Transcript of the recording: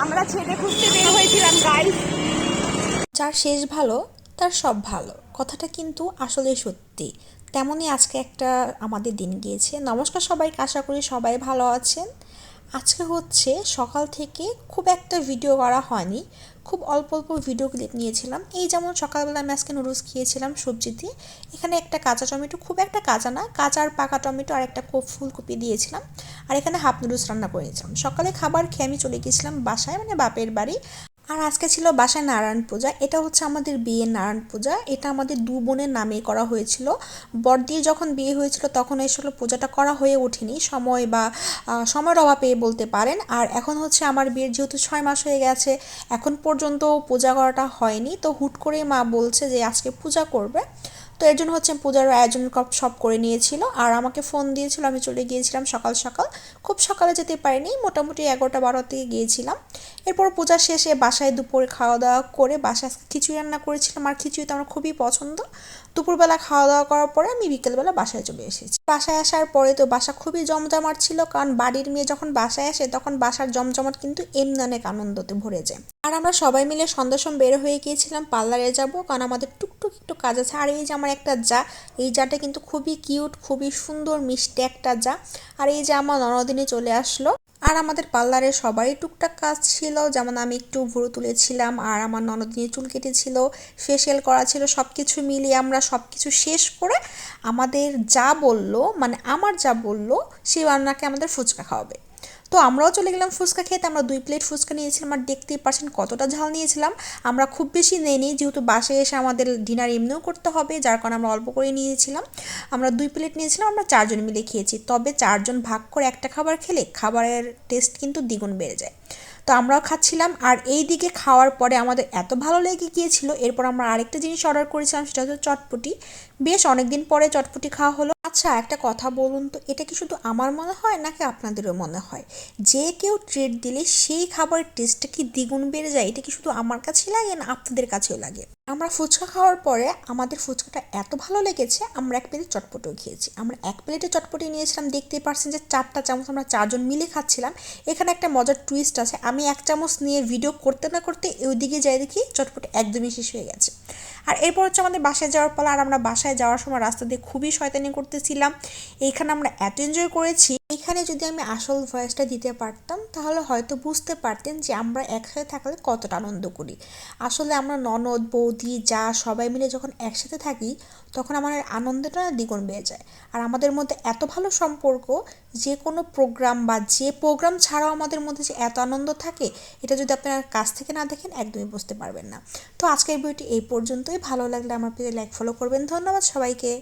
আমরা ছেলে খুঁজতে বের হয়েছিলাম গাইস যার শেষ ভালো, তার সব ভালো। কথাটা কিন্তু আসলে সত্যি। তেমনই আজকে একটা আমাদের দিন গিয়েছে। নমস্কার সবাইকে, আশা করি সবাই ভালো আছেন। আজকে হচ্ছে সকাল থেকে খুব একটা ভিডিও করা হয়নি। খুব অল্প অল্প ভিডিও ক্লিপ নিয়েছিলাম। এই যেমন সকালবেলা আমি আজকে নুডলস খেয়েছিলাম সবজি দিয়ে এখানে একটা কাঁচা টমেটো, খুব একটা কাঁচা না, কাঁচা আর পাকা টমেটো আর একটা কোপ ফুলকপি দিয়েছিলাম। আর এখানে হাফ নুডলস রান্না করেছিলাম। সকালে খাবার খেয়ে আমি চলে গেছিলাম বাসায় মানে বাপের বাড়ি। আর আজকে ছিল বাসায় নারায়ণ পূজা। এটা হচ্ছে আমাদের বিয়ের নারায়ণ পূজা। এটা আমাদের দু বোনের নামে করা হয়েছিল। বড়দির যখন বিয়ে হয়েছিল তখন আসলে পূজাটা করা হয়ে ওঠেনি। সময় বা সময়ের অভাবে বলতে পারেন। আর এখন হচ্ছে আমার বিয়ের যেহেতু ছয় মাস হয়ে গেছে, এখন পর্যন্ত পূজা করাটা হয়নি। তো হুট করে মা বলছে যে আজকে পূজা করবে। তো এর জন্য হচ্ছে পূজার আয়োজন সব করে নিয়েছিল। আর আমাকে ফোন দিয়েছিল, আমি চলে গিয়েছিলাম সকাল সকাল। খুব সকালে যেতে পারিনি, মোটামুটি এগারোটা বারো থেকে গিয়েছিলাম। এরপর পূজা শেষে বাসায় দুপুরে খাওয়া দাওয়া করে বাসায় খিচুড়ি রান্না করেছিলাম। আর খিচুড়ি তো আমার খুবই পছন্দ। দুপুরবেলা খাওয়া দাওয়া করার পরে আমি বিকেলবেলা বাসায় চলে এসেছি। বাসায় আসার পরে তো বাসা খুবই জমজমাট ছিল, কারণ বাড়ির মেয়ে যখন বাসায় আসে তখন বাসার জমজমাট কিন্তু এমনি অনেক আনন্দতে ভরে যায়। আর আমরা সবাই মিলে সন্ধ্যার বের হয়ে গিয়েছিলাম, পার্লারে যাব, কারণ আমাদের একটু কাজ আছে আর এই যে আমার একটা যা, এই জাটা কিন্তু খুবই কিউট, খুবই সুন্দর, মিষ্টি একটা যা। আর এই যে আমার ননদিনে চলে আসলো। আর আমাদের পার্লারে সবারই টুকটাক কাজ ছিল। যেমন আমি একটু ভুরু তুলেছিলাম, আর আমার ননদিনী চুল কেটেছিল, ফেসিয়াল করা ছিল সব কিছু মিলিয়ে আমরা সব কিছু শেষ করে আমাদের যা বলল মানে আমার যা বলল, সেই রান্নাকে আমাদের ফুচকা খাওয়াবে। তো আমরাও চলে গেলাম ফুচকা খেতে, আমরা দুই প্লেট ফুচকা নিয়েছিলাম আর দেখতেই পারছেন কতটা ঝাল নিয়েছিলাম। আমরা খুব বেশি নেইনি, যেহেতু বাসে এসে আমাদের ডিনার এমনিও করতে হবে, যার কারণে আমরা অল্প করে নিয়েছিলাম। আমরা দুই প্লেট নিয়েছিলাম, আমরা চারজন মিলে খেয়েছি, তবে চারজন ভাগ করে একটা খাবার খেলে খাবারের টেস্ট কিন্তু দ্বিগুণ বেড়ে যায়। তো আমরাও খাচ্ছিলাম। আর এই দিকে খাওয়ার পরে আমাদের এত ভালো লেগে গিয়েছিল। এরপর আমরা আরেকটা জিনিস অর্ডার করেছিলাম, সেটা হচ্ছে চটপটি। বেশ অনেকদিন পরে চটপটি খাওয়া হলো। আচ্ছা একটা কথা বলুন তো, এটা কি শুধু আমার মনে হয় নাকি আপনাদেরও মনে হয়? যে কেউ ট্রিট দিলে সেই খাবারের টেস্টটা কি দ্বিগুণ বেড়ে যায়? এটা কি শুধু আমার কাছেই লাগে না আপনাদের কাছেও লাগে? আমরা ফুচকা খাওয়ার পরে আমাদের ফুচকাটা এত ভালো লেগেছে, আমরা এক প্লেটে চটপটিও খেয়েছি। আমরা এক প্লেটে চটপটি নিয়েছিলাম, দেখতেই পারছেন যে চারটা চামচ আমরা চারজন মিলে খাচ্ছিলাম। এখানে একটা মজার টুইস্ট আছে, আমি এক চামচ নিয়ে ভিডিও করতে না করতে ওইদিকে যাই দেখি চটপটি একদমই শেষ হয়ে গেছে। আর এরপর হচ্ছে আমাদের বাসায় যাওয়ার পালা, আর আমরা বাসায় যাওয়ার সময় রাস্তা দিয়ে খুবই শয়তানি করতেছিলাম। এইখানে আমরা এত এনজয় করেছি এখানে যদি আমি আসল ভয়েসটা দিতে পারতাম, তাহলে হয়তো বুঝতে পারতেন যে আমরা একসাথে থাকলে কতটা আনন্দ করি। আসলে আমরা ননদ, বৌদি, যা সবাই মিলে যখন একসাথে থাকি, তখন আমার আনন্দটা দ্বিগুণ বেড়ে যায়। আর আমাদের মধ্যে এত ভালো সম্পর্ক, যে কোনো প্রোগ্রাম বা যে প্রোগ্রাম ছাড়াও আমাদের মধ্যে যে এত আনন্দ থাকে, এটা যদি আপনারা কাছ থেকে না দেখেন, একদমই বুঝতে পারবেন না। তো আজকের ভিডিওটি এই পর্যন্তই। ভালো লাগলে আমার পেজে লাইক ফলো করবেন। ধন্যবাদ সবাইকে।